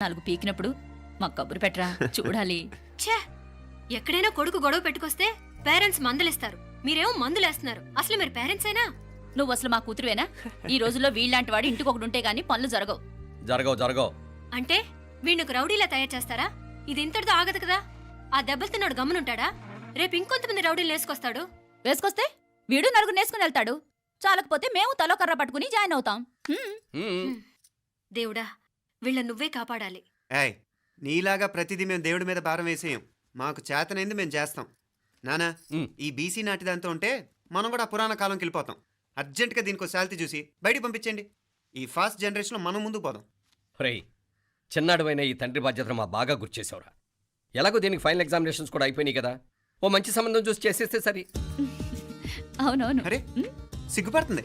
నాలుగు పీకినప్పుడు మా కబురు పెట్టరా? చూడాలి. ఛే! ఎక్కడైనా కొడుకు గొడవ పెట్టుకొస్తే పేరెంట్స్ మందులేస్తారు. మీరేమో మందులేస్తున్నారు. అసలు మీరు పేరెంట్స్ అయినా? నువ్వు అసలు మా కూతురువేనా? ఈ రోజుల్లో వీళ్ళలాంటి వాడు ఇంటికి ఒకటి ఉంటే గానీ పనులు జరగవు. జరగవు జరగవు. అంటే వీణ్ణకు రౌడీలా తయారు చేస్తారా? ఇది ఇంతటితో ఆగదు కదా? ఆ దెబ్బలు తిన్నాడు గమ్మునుంటాడా? రేపు ఇంకొంతమంది రౌడీలు వేసుకొస్తాడు? వేసుకొస్తే వీడు నలుగురు నేసుకుని వెళ్తాడు. చాలకపోతే మేము తలో కర్ర పట్టుకుని జాయిన్ అవుతాం. హ్మ్. దేవుడా వీళ్ళ నువ్వే కాపాడాలి. ఏయ్ నీలాగా ప్రతిదీ మేము దేవుడి మీద భారం వేసేయం. మాకు చేతనైంది మేము చేస్తాం. నానా ఉమ్. ఈ బీసీ నాటి దాంతో ఉంటే మనం కూడా పురాణ కాలంకి వెళ్ళిపోతాం అర్జెంటుగా దీనికి శాలిటీ చూసి బయటికి పంపించండి. ఈ ఫాస్ట్ జనరేషన్లో మనం ముందుకు పోదాం. ఒరేయ్ చిన్నాడువైన ఈ తండ్రి బాధ్యతను మా బాగా గుర్చేసావురా ఎలాగో దీనికి ఫైనల్ ఎగ్జామినేషన్స్ కూడా అయిపోయినాయి కదా. ఓ మంచి సంబంధం చూసి చేసేస్తే సరి. అవునవును. అరే సిగ్గుపడుతుంది.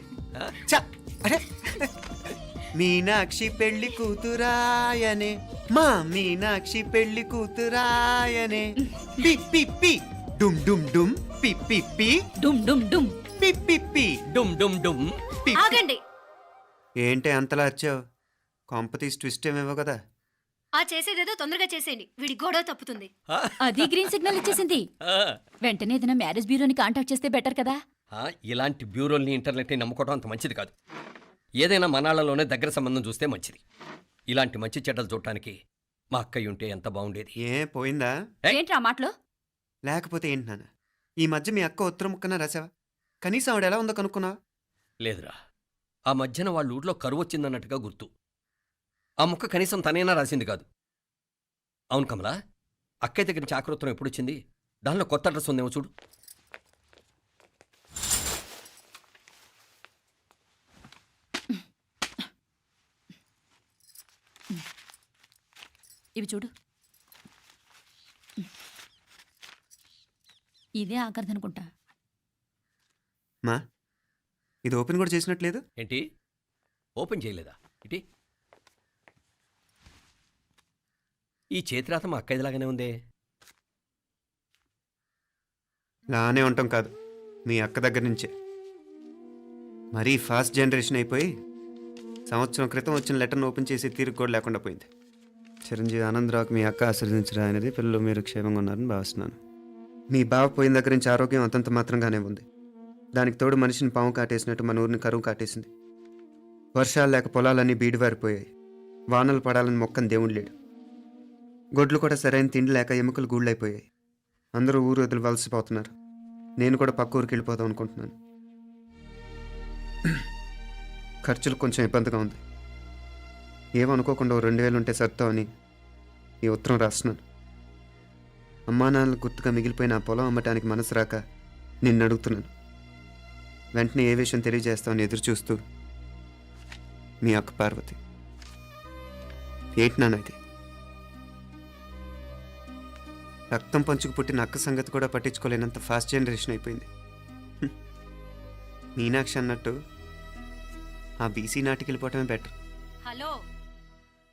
చ అరే. మీనాక్షి పెళ్ళి కూతురాయనే. మా మీనాక్షి పెళ్ళి కూతురాయనే. పి పి పి. డుమ్ డుమ్ డుమ్. పి పి పి. డుమ్ డుమ్ డుమ్. పి పి పి. డుమ్ డుమ్ డుమ్. పి ఆగండి. ఏంటి అంతలా వచ్చావు కాంపతీస్ ట్విస్ట్ ఏమేవో కదా? ఆ చేసేదేదో తొందరగా చేసేయండి. వీడి గొడవ తప్పుతుంది. ఆ, అది గ్రీన్ సిగ్నల్ ఇచ్చేసింది. ఆ, వెంటనే ఏదైనా మ్యారేజ్ బ్యూరోని కాంటాక్ట్ చేస్తే బెటర్ కదా? ఆ, ఇలాంటి బ్యూరోల్ని ఇంటర్నెట్ని నమ్ముకోవడం అంత మంచిది కాదు. ఏదైనా మనాళ్ళలోనే దగ్గర సంబంధం చూస్తే మంచిది. ఇలాంటి మంచి చెడ్డలు చూడటానికి మా అక్కయ్య ఉంటే ఎంత బాగుండేది. ఏ పోయిందా. ఏంట్రా ఆ మాటలు? లేకపోతే ఏంటి నాన్న? ఈ మధ్య మీ అక్క ఉత్తరం ముక్కన రాసావా? కనీసం ఆవిడ ఎలా ఉందో కనుక్కున్నావా? లేదురా. ఆ మధ్యన వాళ్ళ ఊర్లో కరువు వచ్చిందన్నట్టుగా గుర్తు. ఆ ముక్క కనీసం తనైనా రాసింది కాదు. అవును కమలా అక్కయ్య దగ్గర నుంచి ఆకృతం ఎప్పుడు వచ్చింది దానిలో కొత్త అడ్రస్ ఉందేమో చూడు. ఇవి చూడు. ఇదే ఆఖరిదనుకుంటా మా ఇది ఓపెన్ కూడా చేసినట్లేదు? ఏంటి? ఓపెన్ చేయలేదా? ఇటీ. ఈ చేతిరాత మా అక్కయ్యలాగానే ఉందే? లానే ఉంటాం కాదు మీ అక్క దగ్గర నుంచే. మరీ ఫాస్ట్ జనరేషన్ అయిపోయి సంవత్సరం క్రితం వచ్చిన లెటర్ను ఓపెన్ చేసి తీరుకు కూడా లేకుండా పోయింది. చిరంజీవి ఆనందరావుకి మీ అక్క ఆశీర్వదించడం అనేది పిల్లలు మీరు క్షేమంగా ఉన్నారని భావిస్తున్నాను. మీ బావ పోయిన దగ్గర నుంచి ఆరోగ్యం అంతంత మాత్రంగానే ఉంది. దానికి తోడు మనిషిని పాము కాటేసినట్టు మన ఊరిని కరువు కాటేసింది. వర్షాలు లేక పొలాలన్నీ బీడివారిపోయాయి. వానలు పడాలని మొక్కని దేవుడు లేడు. గొడ్లు కూడా సరైన తిండి లేక ఎముకలు గూళ్ళైపోయాయి. అందరూ ఊరు వదిలి వలసిపోతున్నారు. నేను కూడా పక్క ఊరికి వెళ్ళిపోదాం అనుకుంటున్నాను. ఖర్చులు కొంచెం ఇబ్బందిగా ఉంది. ఏమనుకోకుండా రెండు వేలు ఉంటే సర్దామని ఈ ఉత్తరం రాస్తున్నాను. అమ్మా నాన్నలు గుర్తుగా మిగిలిపోయిన ఆ పొలం అమ్మటానికి మనసు రాక నిన్ను అడుగుతున్నాను. వెంటనే ఏ విషయం తెలియజేస్తామని ఎదురు చూస్తూ మీ అక్క పార్వతి. ఏంటి నాన్న ఇది? రక్తం పంచుకు పుట్టిన అక్క సంగతి కూడా పట్టించుకోలేనంత ఫాస్ట్ జనరేషన్ అయిపోయింది. మీనాక్షి అన్నట్టు ఆ బీసీ నాటికి వెళ్ళిపోవటమే బెటర్. హలో.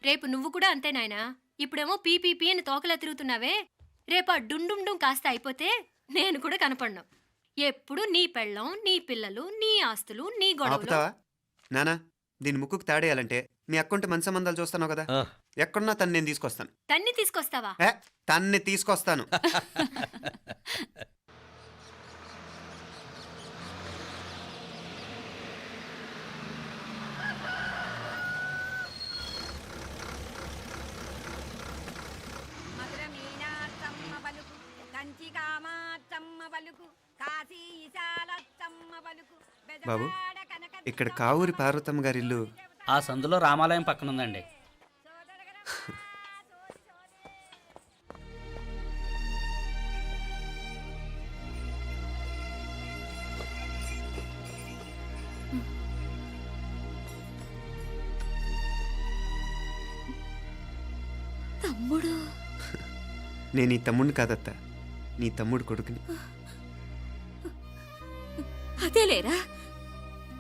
రేపు నువ్వు కూడా అంతే నాయనా. ఇప్పుడేమో పీపీపీ అని తోకలా తిరుగుతున్నావే. రేపు ఆ డుండుం డుం కాస్త అయిపోతే నేను కూడా కనపడ్ను. ఎప్పుడు నీ పెళ్ళం నీ పిల్లలు నీ ఆస్తులు నీ గొడవలు. ఆపుతావా? నానా దీని ముక్కుకు తాడేయాలంటే మీ అక్కంటే మంచి సంబంధాలు చూస్తాను కదా. ఆ, ఎక్కడున్నా తను నేను తీసుకొస్తాను. తన్ని తీసుకొస్తావా? ఏ తన్ని తీసుకొస్తాను. బాబు, ఇక్కడ కావూరి పార్వతమ్మ గారి ఇల్లు ఆ సందులో రామాలయం పక్కన ఉందండి తమ్ముడు. నేను ఈ తమ్ముడిని కాదత్త నీ తమ్ముడు కొడుకుని. అదేలేరా?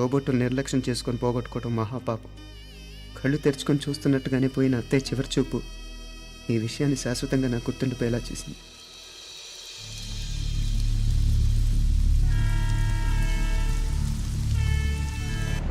తోబొట్టులు నిర్లక్ష్యం చేసుకొని పోగొట్టుకోవడం మహాపాపం. కళ్ళు తెరుచుకొని చూస్తున్నట్టుగానే పోయిన అత్తయ్య చివరి చూపు. ఈ విషయాన్ని శాశ్వతంగా నాకు గుర్తుండిపోయేలా చేసింది.